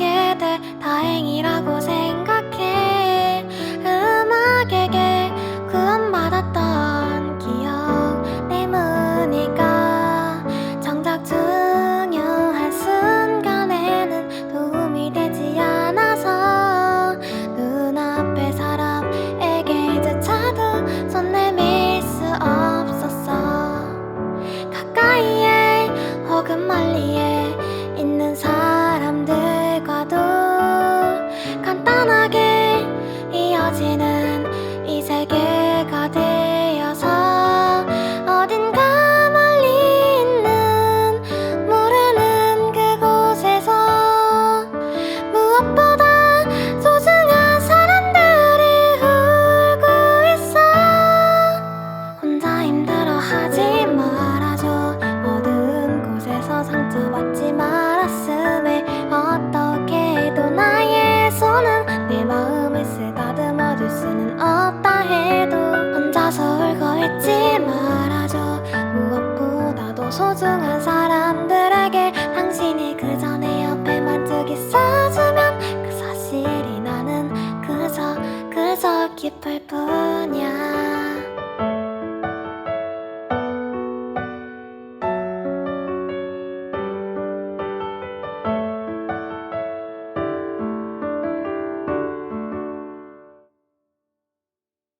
하게 돼 다행이라고 생각해. 음악에게 구원받았던 기억 때문일까? 정작 중요한 순간에는 도움이 되지 않아서 눈앞의 사람에게 제차도 손 내밀 수 없었어. 가까이에 혹은 멀리에 잊지 말아줘. 무엇보다도 소중한 사람들에게 당신이 그저 내 옆에만 쭉 있어주면 그 사실이 나는 그저 그저 기쁠 뿐